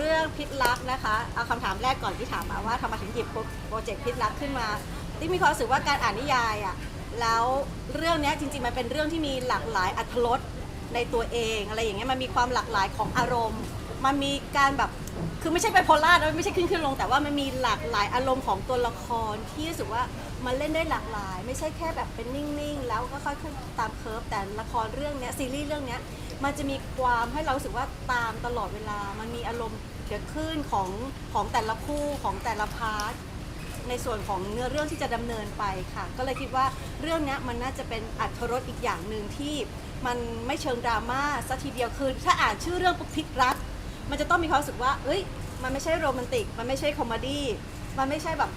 เรื่องพิษรักนะคะเอาคำถามแรกก่อนที่ถามมาว่าทำไมถึงหยิบโปรเจกต์พิษรักขึ้นมาที่มีความรู้สึกว่าการอ่านนิยายอะแล้วเรื่องนี้จริงๆมันเป็นเรื่องที่มีหลากหลายอรรถรสในตัวเองอะไรอย่างเงี้ยมันมีความหลากหลายของอารมณ์ มันมีการแบบคือไม่ใช่ไบโพล่านะไม่ใช่ขึ้นขึ้นลง แต่ว่ามันมีหลากหลายอารมณ์ของตัวละครที่รู้สึกว่ามันเล่นได้หลากหลาย ไม่ใช่แค่แบบเป็นนิ่งๆ แล้วก็ค่อยขึ้นตามเคิร์ฟแต่ละครเรื่องนี้ซีรีส์เรื่องนี้ มันจะมีความให้เรารู้สึกว่าตามตลอดเวลา มันมีอารมณ์เกิดขึ้นของของแต่ละคู่ของแต่ละพาร์ทในส่วนของเนื้อเรื่องที่จะดำเนินไปค่ะ ก็เลยคิดว่าเรื่องเนี้ยมันน่าจะเป็นอัธรสอีกอย่างหนึ่งที่มันไม่เชิงดราม่าสัทีเดียวคือถ้าอ่านชื่อเรื่องปุ๊บพิษรัก มันจะต้องมีความรู้สึกว่าเอ้ย มันไม่ใช่โรแมนติก มันไม่ใช่คอมเมดี้มันไม่ใช่แบบ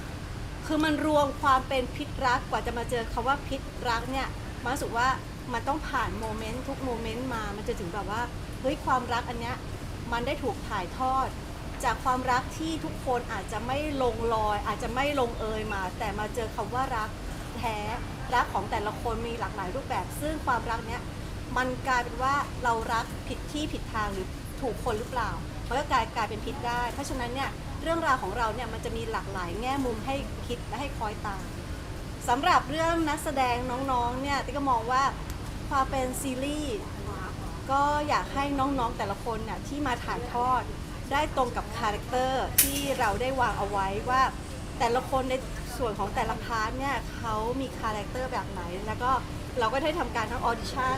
คือมันรวมความเป็นพิษรักกว่าจะมาเจอคาว่าพิษรักเนี่ยมันรู้สึกว่า มันต้องผ่านโมเมนต์ทุกโมเมนต์มา มันจะถึงแบบว่าเฮ้ยความรักอันเนี้ยมันได้ถูกถ่ายทอด จากความรักที่ทุกคนอาจจะไม่ลงรอย อาจจะไม่ลงเอยมา แต่มาเจอคำว่ารักแท้รักของแต่ละคนมีหลากหลายรูปแบบ ซึ่งความรักเนี้ยมันกลายเป็นว่าเรารักผิดที่ผิดทางหรือถูกคนหรือเปล่ามันก็กลายกลายเป็นพิษได้ เพราะฉะนั้นเนี่ยเรื่องราวของเราเนี่ยมันจะมีหลากหลายแง่มุมให้คิดและให้คอยตามสำหรับเรื่องนักแสดงน้องๆเนี่ยติ๊กก็มองว่า ความเป็นซีรีส์ก็อยากให้น้องๆแต่ละคนเนี่ยที่มาถ่ายทอดได้ตรงกับคาแรคเตอร์ที่เราได้วางเอาไว้ว่า แต่ละคนในส่วนของแต่ละพาร์ทเนี่ยเขามีคาแรคเตอร์แบบไหน แล้วก็เราก็ได้ทำการทั้งออดิชั่น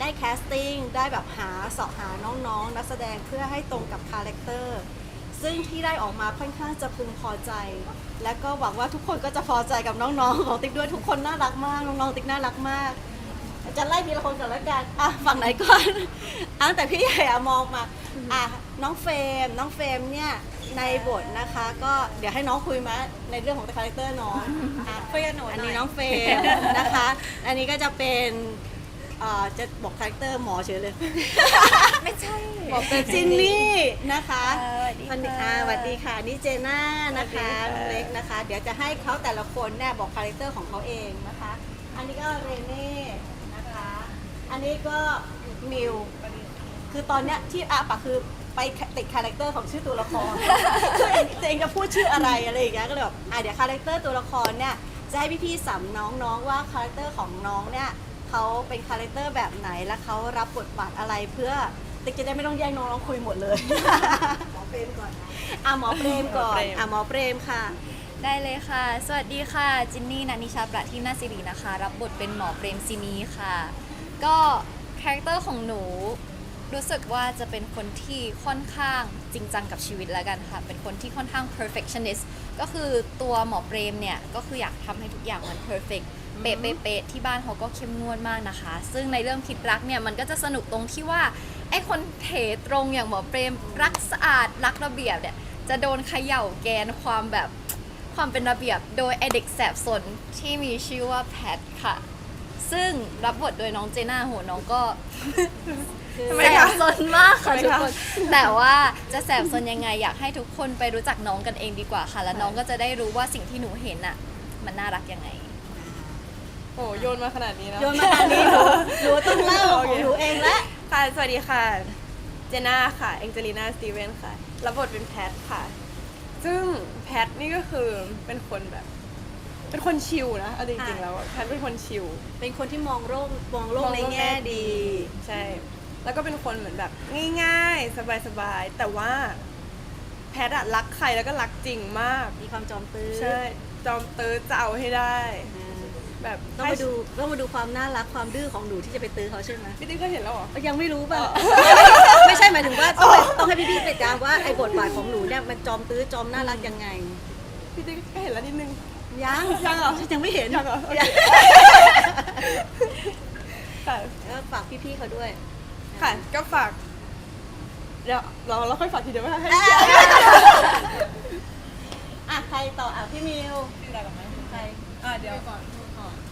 ได้แคสติ้งได้แบบหาเสาะหาน้องๆ นักแสดงเพื่อให้ตรงกับคาแรคเตอร์ซึ่งที่ได้ออกมาค่อนข้างจะพึงพอใจ และก็หวังว่าทุกคนก็จะพอใจกับน้องๆของติ๊กด้วยทุกคนน่ารักมากน้องๆติ๊กน่ารักมาก จะไล่ทีละคนก่อนแล้วกันอะฝั่งไหนก่อนอะแต่พี่ใหญ่อะมองมาอะน้องเฟรมน้องเฟรมเนี่ยในบทนะคะ ก็เดี๋ยวให้น้องคุยมาในเรื่องของคาแรคเตอร์น้องอะคุยกับหนูหน่อย อันนี้น้องเฟรมนะคะ อันนี้ก็จะเป็นเอ่อจะบอกคาแรคเตอร์หมอเฉยเลย ไม่ใช่ บอกเป็นจินนี่นะคะเออสวัสดีนนี้ค่ะอ่าสวัสดีค่ะนี่เจน่านะคะสวัสดีค่ะ น้องเล็กนะคะ เดี๋ยวจะให้เขาแต่ละคนเนี่ยบอกคาแรคเตอร์ของเขาเองนะคะ อันนี้ก็เรเน่นะคะ อันนี้ก็มิว คือตอนเนี้ยที่อาปะคือไปติดคาแรคเตอร์ของชื่อตัวละคร คือเองตัวเองจะพูดชื่ออะไรอะไรอย่างเงี้ยก็เลยแบบอะเดี๋ยวคาแรคเตอร์ตัวละครเนี่ยจะให้พี่ๆสัมน้องๆว่าคาแรคเตอร์ของน้องเนี่ยเขาเป็นคาแรคเตอร์แบบไหนและเขารับบทบาทอะไรเพื่อติ๊กจะได้ไม่ต้องแย่งน้องๆคุยหมดเลยหมอเปรมก่อนอะหมอเปรมก่อนอะหมอเปรมค่ะได้เลยค่ะ สวัสดีค่ะ จินนี่นันนิชาประทีปนาสิรินะคะ รับบทเป็นหมอเปรมซินีค่ะ ก็คาแรคเตอร์ของหนูรู้สึกว่าจะเป็นคนที่ค่อนข้างจริงจังกับชีวิตแล้วกันค่ะ เป็นคนที่ค่อนข้าง perfectionist ก็คือตัวหมอเปรมเนี่ย ก็คืออยากทำให้ทุกอย่างมัน perfect เป๊ะเป๊ะที่บ้านเขาก็เข้มงวดมากนะคะ ซึ่งในเรื่องคิดรักเนี่ย มันก็จะสนุกตรงที่ว่า ไอ้คนเถตรงอย่างหมอเปรมรักสะอาดรักระเบียบเนี่ย จะโดนเขย่าแกนความแบบความเป็นระเบียบ โดยไอเด็กแสบสนที่มีชื่อว่าแพทค่ะ ซึ่งรับบทโดยน้องเจน่าโหน้องก็ แสบสนมากค่ะทุกคน แต่ว่าจะแสบสนยังไงอยากให้ทุกคนไปรู้จักน้องกันเองดีกว่าค่ะ แล้วน้องก็จะได้รู้ว่าสิ่งที่หนูเห็นอะ มันน่ารักยังไง โอ้โยนมาขนาดนี้นะโยนมาทางนี้หนูหนูต้องเล่าของหนูเองละ ค่ะ สวัสดีค่ะ เจน่าค่ะ แองเจลิน่า สตีเวนค่ะ รับบทเป็นแพทค่ะ ซึ่งแพทนี่ก็คือเป็นคนแบบ เป็นคนชิลนะเอาจริงๆแล้วอะแพทเป็นคนชิลเป็นคนที่มองโลกมองโลกในแง่ดี ใช่ แล้วก็เป็นคนเหมือนแบบง่ายๆ สบายๆ แต่ว่าแพทอะรักใครแล้วก็รักจริงมาก มีความจอมตื้อ ใช่ จอมเตอจะเอาให้ได้อ่าแบบต้องมาดูต้องมาดูความน่ารักความดื้อของหนูที่จะไปตื้อเขาใช่ไหมพี่ติ๊กก็เห็นแล้วเหรอ ยังไม่รู้ป่ะ ไม่ใช่หมายถึงว่าต้องไปต้องให้พี่ๆไปตามว่าไอ้บทบาทของหนูเนี่ยมันจอมตื้อจอมน่ารักยังไง พี่ติ๊กก็เห็นแล้วนิดนึง ยังยังเหรอยังไม่เห็นยังเหรอโอเค ยังค่ะแล้วฝากพี่ๆเขาด้วยค่ะก็ฝากเดี๋ยวเราเราค่อยฝากทีเดียวไหมคะให้อะใครต่ออะพี่มิวชื่ออะไรก่อนไหมใครอ่าเดี๋ยวก่อน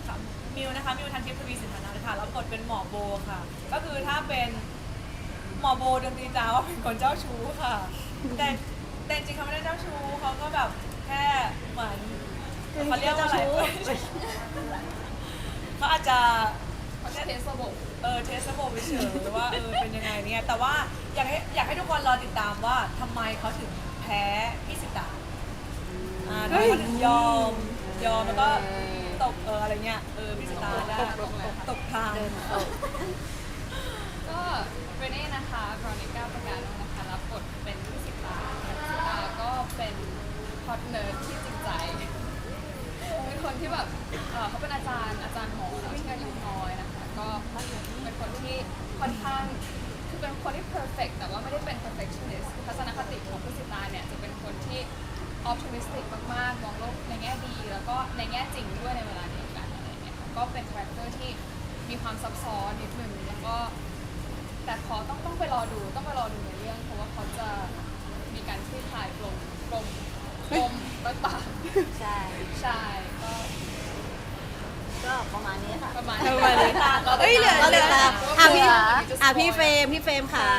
ค่ะมิวนะคะ มิวทันทิพย์ทวีสินธนาค่ะรับบทเป็นหมอโบค่ะ ก็คือถ้าเป็นหมอโบดนตรีจ้าว่าเป็นคนเจ้าชู้ค่ะ แต่แต่จริงๆเขาไม่ได้เจ้าชู้เขาก็แบบแค่เหมือน เขาเรียกว่าอะไรเขาอาจจะเขาจะเทสระบบเออเทสระบบไปเฉยว่าเออเป็นยังไงเนี่ยแต่ว่าอยากให้อยากให้ทุกคนรอติดตามว่าทำไมเขาถึงแพ้พี่สิตาอ่าทำไมเขาถึงยอมยอมแล้วก็ตกเอออะไรเงี้ยเออพี่สิตาได้ตกทาง ก็เรเน่นะคะกรอนิก้าประกาศนะคะ รับบทเป็นพี่สิตาพี่สิตาก็เป็นพอดเนิร์ดที่จริงใจเป็น คนที่แบบเอ่อเขาเป็นอาจารย์อาจารย์หมอายุน้อยนะคะ ก็เป็นคนที่ค่อนข้าง คือเป็นคนที่ perfect แต่ว่าไม่ได้เป็น perfectionist ทัศนคติของพี่สิตาเนี่ยจะเป็นคนที่ optimistic มากๆ มองโลกในแง่ดี แล้วก็ในแง่จริงด้วยในเวลาเดียวกันอะไรอย่างเงี้ยค่ะก็เป็นคาแรคเตอร์ที่มีความซับซ้อนนิดนึงแล้วก็ แต่ขอต้องต้องไปรอดูต้องไปรอดูในเรื่อง เพราะว่าเขาจะมีการคลี่คลายปลงปลงปลงต่าง ใช่ ๆใช่ก็ ก็ประมาณนี้ค่ะ ประมาณ ประมาณนี้ เรา เอ้ ยเหลือก็เลยตามอะพี่ค่ะอะพี่เฟรมพี่เฟรมค่ะ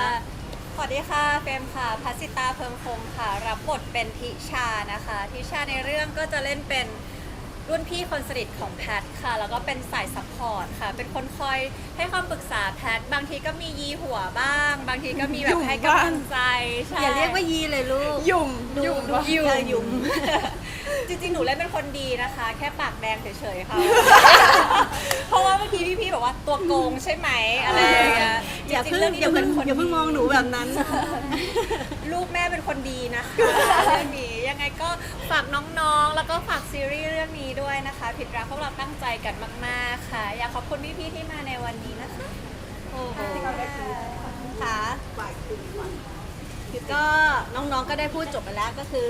สวัสดีค่ะเฟรมค่ะพัสิตาเพิงคงค่ะ รับบทเป็นทิชานะคะ ทิชาในเรื่องก็จะเล่นเป็นรุ่นพี่คนสนิทของแพทค่ะ แล้วก็เป็นสายซัพพอร์ตค่ะ เป็นคนคอยให้ความปรึกษาแพท บางทีก็มียีหัวบ้าง บางทีก็มีแบบให้กำลังใจใช่อย่าเรียกว่ายีเลยลูก ยุ่งดูยุ่งดูปะเออยุ่งจริงๆ หนูเล่นเป็นคนดีนะคะ แค่ปากแดงเฉยๆค่ะ เพราะ ตัวโกงใช่ไหมอะไรอย่างเงี้ยอย่าจริเพิ่งๆรื่องนี้อย่าหนูเพิ่งป็นคนอย่าเพิ่งดีมองหนูแบบนั้น ลูกแม่เป็นคนดีนะคะเรื่องนี้ยังไงก็ฝากน้องๆ แล้วก็ฝากซีรีส์เรื่องนี้ด้วยนะคะ ผิดรักพวกเราตั้งใจกันมาก ๆ ค่ะ อยากขอบคุณพี่ๆที่มาในวันนี้นะคะโอ้โหค่ะคือก็น้องๆก็ได้พูดจบไปแล้วก็คือ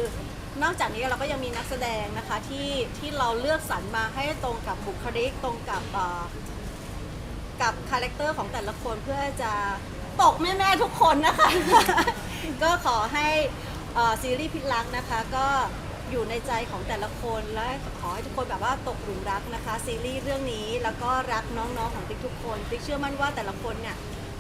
นอกจากนี้เราก็ยังมีนักแสดงนะคะที่ที่เราเลือกสรรมาให้ตรงกับบุคลิกตรงกับเอ่อ กับคาแรคเตอร์ของแต่ละคนเพื่อจะตกแม่ๆทุกคนนะคะ ก็ขอให้เอ่อซีรีส์พิษรักนะคะ ก็อยู่ในใจของแต่ละคนและขอให้ทุกคนแบบว่าตกหลุมรักนะคะ ซีรีส์เรื่องนี้แล้วก็รักน้องๆของติ๊กทุกคนติ๊กเชื่อมั่นว่าแต่ละคนเนี่ย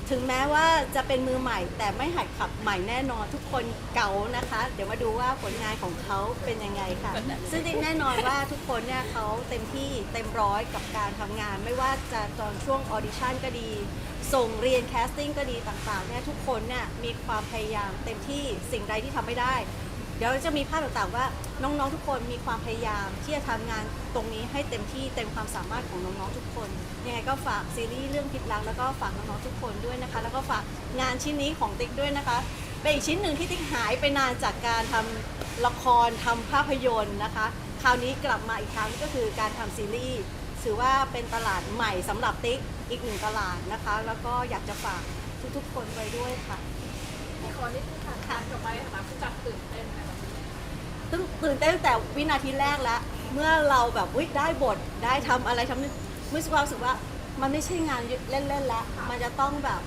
ถึงแม้ว่าจะเป็นมือใหม่ แต่ไม่หัดขับใหม่แน่นอนทุกคนเก่านะคะ เดี๋ยวมาดูว่าผลงานของเขาเป็นยังไงค่ะ ซึ่งแน่นอนว่าทุกคนเนี่ยเขาเต็มที่เต็มร้อยกับการทำงาน ไม่ว่าจะตอนช่วงออดิชั่นก็ดี ส่งเรียนแคสติ้งก็ดีต่างๆเนี่ยทุกคนเนี่ยมีความพยายามเต็มที่สิ่งใดที่ทำไม่ได้ ดี๋ยวจะมีภาพต่างๆว่าน้องๆทุกคนมีความพยายามที่จะทำงานตรงนี้ให้เต็มที่เต็มความสามารถของน้องๆทุกคน ยังไงก็ฝากซีรีส์เรื่องพิษรักแล้วก็ฝากน้องๆทุกคนด้วยนะคะ แล้วก็ฝากงานชิ้นนี้ของติ๊กด้วยนะคะเป็นอีกชิ้นหนึ่งที่ติ๊กหายไปนานจากการทำละครทำภาพยนตร์นะคะ คราวนี้กลับมาอีกครั้งก็คือการทำซีรีส์ถือว่าเป็นตลาดใหม่สำหรับติ๊กอีกหนึ่งตลาดนะคะ แล้วก็อยากจะฝากทุกๆคนไว้ด้วยค่ะ ตึ้งตื่นเต้นตั้งแต่วินาทีแรกแล้ว เมื่อเราแบบวิได้บทได้ทำอะไรทำนี่รู้สึกว่ารู้สึกว่ามันไม่ใช่งานเล่นๆแล้วมันจะต้องแบบ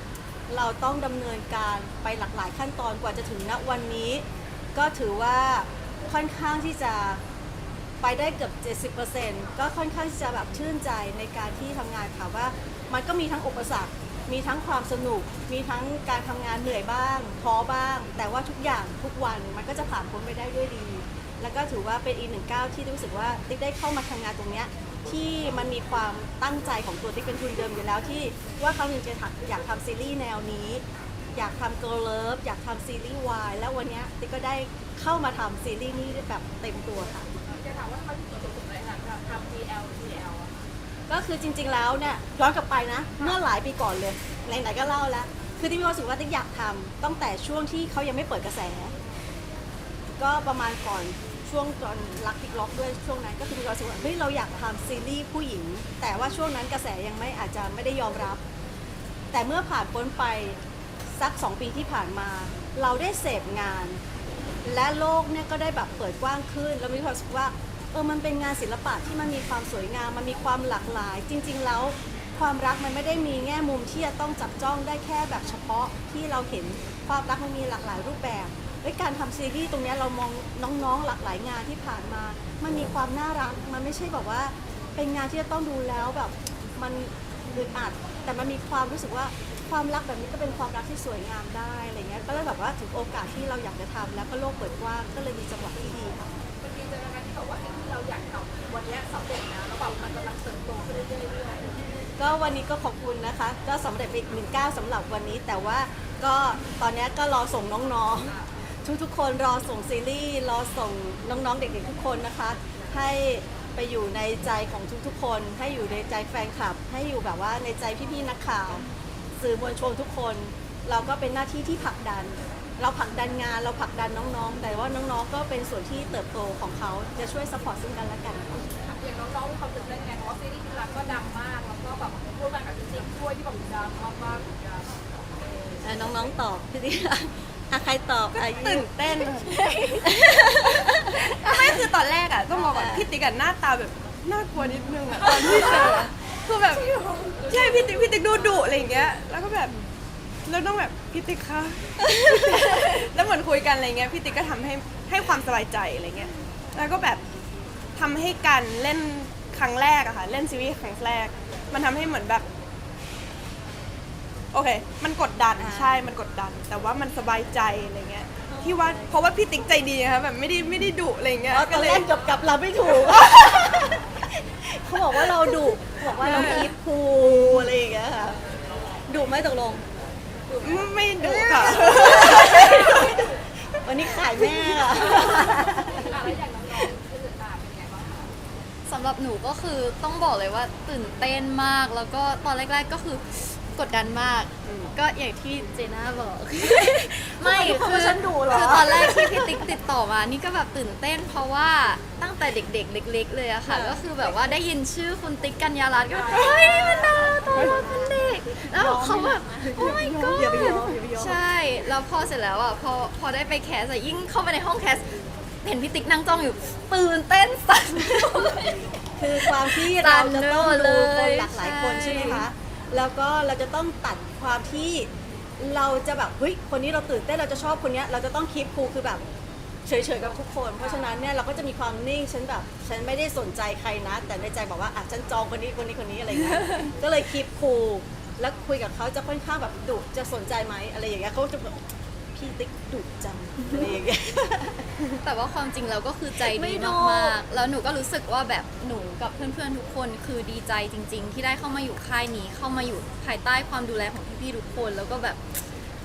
เราต้องดำเนินการไปหลากหลายขั้นตอนกว่าจะถึงณวันนี้ ก็ถือว่าค่อนข้างที่จะ ไปได้เกือบ 70%ก็ค่อนข้างที่จะแบบชื่นใจในการที่ทำงานค่ะว่า มันก็มีทั้งอุปสรรค มีทั้งความสนุก มีทั้งการทำงานเหนื่อยบ้างท้อบ้าง แต่ว่าทุกอย่างทุกวันมันก็จะผ่านพ้นไปได้ด้วยดี แล้วก็ถือว่าเป็นอีกหนึ่งก้าวที่รู้สึกว่าติ๊กได้เข้ามาทำงานตรงเนี้ยที่มันมีความตั้งใจของตัวติ๊กเป็นทุนเดิมอยู่แล้วที่ว่าเขาหนึ่งจะทำอยากทำซีรีส์แนวนี้ อยากทำ Girl Love อยากทำซีรีส์วายแล้ววันเนี้ยติ๊กก็ได้เข้ามาทำซีรีส์นี้แบบเต็มตัวค่ะ ก็คือจริง ๆ แล้วเนี่ยย้อนกลับไปนะ เมื่อหลายปีก่อนเลยไหนๆก็เล่าแล้ว คือที่มีความรู้สึกว่าติ๊กอยากทำตั้งแต่ช่วงที่เขายังไม่เปิดกระแส ก็ประมาณก่อนช่วงตอนรักพิกล็อกด้วยช่วงนั้นก็คือมีความรู้สึกว่าเฮ้ยเราอยากทำซีรีส์ผู้หญิง แต่ว่าช่วงนั้นกระแสยังไม่อาจจะไม่ได้ยอมรับ แต่เมื่อผ่านพ้นไปสักสองปีที่ผ่านมา เราได้เสพงาน และโลกเนี่ยก็ได้แบบเปิดกว้างขึ้นแล้วมีความรู้สึกว่า เออมันเป็นงานศิลปะที่มันมีความสวยงาม มันมีความหลากหลาย จริง ๆ แล้วความรักมันไม่ได้มีแง่มุมที่จะต้องจับจ้องได้แค่แบบเฉพาะที่เราเห็นความรักมันมีหลากหลายรูปแบบด้วยการทำซีรีส์ตรงนี้เรามองน้องๆหลากหลายงานที่ผ่านมา มันมีความน่ารัก มันไม่ใช่แบบว่าเป็นงานที่จะต้องดูแล้วแบบมันอึดอัด แต่มันมีความรู้สึกว่าความรักแบบนี้ก็เป็นความรักที่สวยงามได้อะไรเงี้ย ก็เลยแบบว่าถึงโอกาสที่เราอยากจะทำแล้วก็โลกเปิดกว้างก็เลยมีจังหวะที่ดีค่ะ เราอยากทำวันนี้สำเร็จแล้วแล้วแบบมันกำลังเติบโตขึ้นเรื่อยก็วันนี้ก็ขอบคุณนะคะ ก็สำเร็จไปอีกหนึ่งก้าวสำหรับวันนี้ แต่ว่าก็ตอนนี้ก็รอส่งน้องๆ ทุกๆคนรอส่งซีรีส์รอส่งน้องๆเด็กๆทุกคนนะคะ ให้ไปอยู่ในใจของทุกๆคน ให้อยู่ในใจแฟนคลับ ให้อยู่แบบว่าในใจพี่ๆนักข่าว สื่อมวลชนทุกคน เราก็เป็นหน้าที่ที่ผลักดัน เราผลักดันงานเราผลักดันน้องๆ แต่ว่าน้องๆ ก็เป็นส่วนที่เติบโตของเขาจะช่วยสปอร์ตซึ่งกันและกันอย่างน้องๆมีความตื่นเต้นไงเพราะว่าซีรีส์ที่รักก็ดังมาก แล้วก็แบบร่วมงานกับจริงๆช่วยที่แบบดังมากๆเหมือนกันอะน้องๆตอบพี่ดิอะใครตอบอะตื่นเต้น ไม่คือตอนแรกอะต้องบอกก่อนพี่ติ๊กอะหน้าตาแบบน่ากลัวนิดนึงอะตอนที่เจออะคือแบบใช่พี่ติ๊กพี่ติ๊กดูดุอะไรอย่างเงี้ยแล้วก็แบบ แล้วต้องแบบพี่ติ๊กคะ แล้วเหมือนคุยกันอะไรเงี้ยพี่ติ๊กก็ทำให้ให้ความสบายใจอะไรเงี้ย แล้วก็แบบทำให้การเล่นครั้งแรกอะค่ะ เล่นซีรีส์ครั้งแรก มันทำให้เหมือนแบบ โอเค มันกดดัน อ่า ใช่ มันกดดัน แต่ว่ามันสบายใจอะไรเงี้ย ที่ว่า เพราะว่าพี่ติ๊กใจดีนะคะแบบไม่ได้ไม่ได้ดุอะไรเงี้ยอ๋อตอนแรกเกับกับเราไม่ถูก เขาบอกว่าเราดุบอกว่าเราคีบคูลอะไรอย่างเงี้ยค่ะดุไหมตกลง ไม่ดุค่ะ วันนี้ขายแม่อะสำหรับหนูก็คือต้องบอกเลยว่าตื่นเต้นมากแล้วก็ตอนแรก ๆก็คือ กดดันมาก ก็อย่างที่เจน่าบอก ไม่ทุกคนคือว่าฉันดุเหรอ คือตอนแรกที่พี่ติ๊กติดต่อมา นี่ก็แบบตื่นเต้น เพราะว่าตั้งแต่เด็กๆ เล็ก ๆ เลยอะค่ะ ก็คือแบบว่าได้ยินชื่อคุณติ๊กกัญญารัตน์ก็แบบเฮ้ยมันดาโตมาเป็นเด็ก แล้วเขาแบบโอ้ my god อย่าไปยอมอย่าไปยอม ใช่ แล้วพอเสร็จแล้วอะ พอพอได้ไปแคสอะยิ่งเข้าไปในห้องแคส เห็นพี่ติ๊กนั่งจ้องอยู่ ตื่นเต้นสั่น คือความที่เราจะต้องสั่นไปหมดดูเลคนยหลากหลายคนใช่ใช่ไหมคะ แล้วก็เราจะต้องตัดความที่เราจะแบบเฮ้ยคนนี้เราตื่นเต้นเราจะชอบคนเนี้ยเราจะต้องคีปคูลคือแบบเฉยๆกับทุกคน เพราะฉะนั้นเนี่ยเราก็จะมีความนิ่งฉันแบบฉันไม่ได้สนใจใครนะ แต่ในใจบอกว่าอะฉันจองคนนี้คนนี้คนนี้อะไรเงี้ยก็เลยคีปคูลแล้วคุยกับเขาจะค่อนข้างแบบดุจะสนใจไหมอะไรอย่างเงี้ยเขาจะแบบ พี่ติ๊กดุจังอะไรอย่างเงี้ย แต่ว่าความจริงเราก็คือใจไม่ดีดูมากๆ แล้วหนูก็รู้สึกว่าแบบหนูกับเพื่อนๆทุกคนคือดีใจจริง ๆ ที่ได้เข้ามาอยู่ค่ายนี้ เข้ามาอยู่ภายใต้ความดูแลของพี่ๆทุกคน แล้วก็แบบ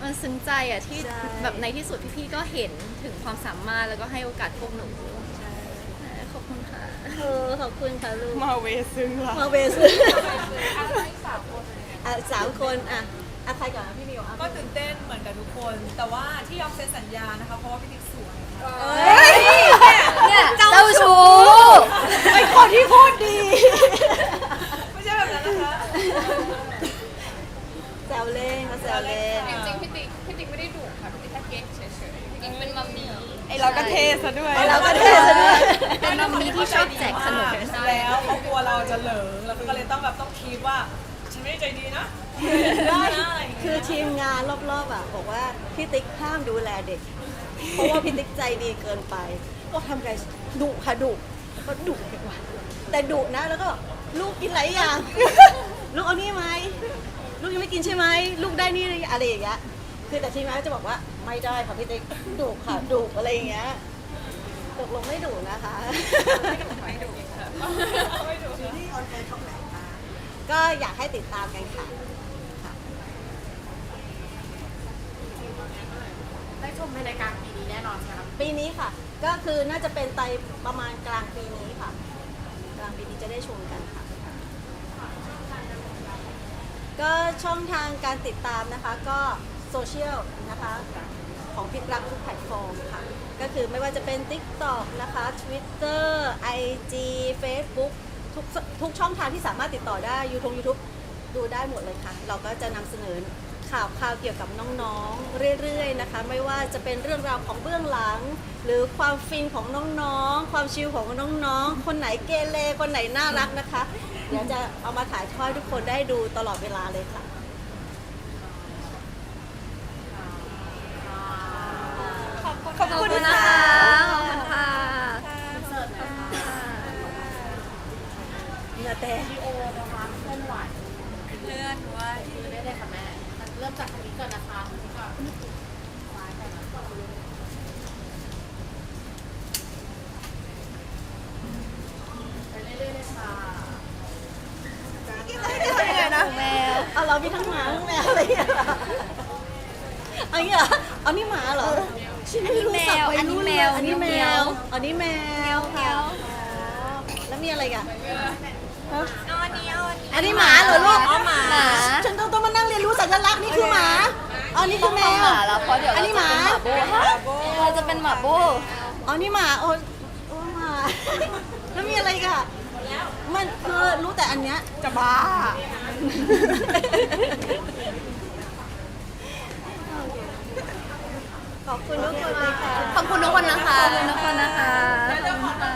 มันซึ้งใจอะที่ใช่ แบบในที่สุดพี่ๆก็เห็นถึงความสามารถแล้วก็ให้โอกาสพวกหนูขอบคุณค่ะ เออขอบคุณค่ะลูกมาเวซึ้งละมาเวสอะสามคนอะ อะใครก่อนนะพี่มิวอะก็ตื่นเต้นเหมือนกับทุกคน แต่ว่าที่ยอมเซ็นสัญญานะคะ เพราะว่าพี่ติ๊กสวยค่ะเนี่ยเจ้าชู้เป็นคนที่พูดดีไม่ใช่แบบนั้นนะคะแซวเล่นเขาแซวเล่นจริงๆพี่ติ๊กพี่ติ๊กไม่ได้ดุค่ะพี่ติ๊กแค่เก๊กเฉยๆพี่ติ๊กเป็นมัมมี่ไอเราก็เทซะด้วยเราก็เท่ซะด้วยเป็นมัมมี่ที่ชอบแจกขนมแล้วเขากลัวเราจะเหลิงแล้วก็เลยต้องแบบต้องคิดว่าฉัน ไม่ได้ใจดีนะได้นะอะไรอย่างเงี้ยคือทีมงานรอบๆอะบอกว่าพี่ติ๊กห้ามดูแลเด็ก เพราะว่าพี่ติ๊กใจดีเกินไป ก็ทำไงดุค่ะดุก็ดุดีกว่าแต่ดุนะแล้วก็ลูกกินหลายอย่าง ลูกเอานี่ไหมลูกยังไม่กินใช่ไหมลูกได้นี่อะไรอย่างเงี้ยคือแต่ทีมงานก็จะบอกว่าไม่ได้ค่ะพี่ติ๊กดุค่ะดุอะไรอย่างเงี้ยตกลงไม่ดุนะคะ ไม่ดูค่ะไม่ดูค่ะ ก็อยากให้ติดตามกันค่ะ ได้ชมในรายการปีนี้แน่นอนครับปีนี้ค่ะ ก็คือน่าจะเป็นไตรประมาณกลางปีนี้ค่ะ กลางปีนี้จะได้ชมกันค่ะ ก็ช่องทางการติดตามนะคะ ก็โซเชียลนะคะ ของพิกรักทุกแพลตฟอร์มค่ะ ก็คือไม่ว่าจะเป็น TikTok นะคะ Twitter IG Facebook ทุกทุกช่องทางที่สามารถติดต่อได้ยูทูบยูทูบดูได้หมดเลยค่ะ เราก็จะนำเสนอข่าวข่าวเกี่ยวกับน้องๆ เรื่อยๆนะคะ ไม่ว่าจะเป็นเรื่องราวของเบื้องหลัง หรือความฟินของน้องๆ ความชิลของน้องๆ คนไหนเกเรคนไหนน่ารักนะคะ เดี๋ยวจะเอามาถ่ายทอดทุกคนได้ดูตลอดเวลาเลยค่ะ ขอบ ขอบ คุ คุณ ณ นะ นะคะ ขอบคุณค่ะ เนื้อแต่ โอนะคะเคลื่อนไหว เลื่อนไว้ คือได้เลยค่ะแม่ เริ่มจากตรงนี้ก่อนนะคะตรงนี้ก่อนซ้ายก่อนนะไปเรื่อยๆเลยค่ะ เอาเรามีทั้งหมาทั้งแมวอะไรอย่างเงี้ยเอาอย่างเงี้ยเหรอเอานี่หมาเหรอฉันไม่รู้สับวัยรุ่นเลยอันนี้แมวอันนี้แมวค่ะอ๋อแล้วมีอะไรอีกันอันนี้หมาเหรอลูกอ๋อหมา ฉันต้องต้องมานั่งเรียนรู้สัญลักษณ์นี่คือหมาอันนี้ต้คือองแมทำหวมาแล้วเพราะเดี๋ยวอันเรานี้จะหเป็นมาหมาโบฮะเราจะเป็นหมาโบอ๋อนี่หมาโอ้โอ้หมา แล้วมีอะไรอีกัน มันคือรู้แต่อันเนี้ยจะบ้า ขอบคุณทุกคนเลยค่ะขอบคุณทุกคนนะคะขอบคุณทุกคนนะคะขอบคุณค่ะ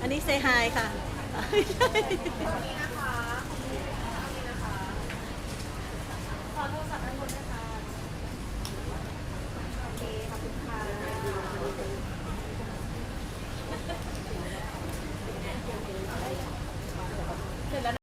อันนี้เซฮายค่ะ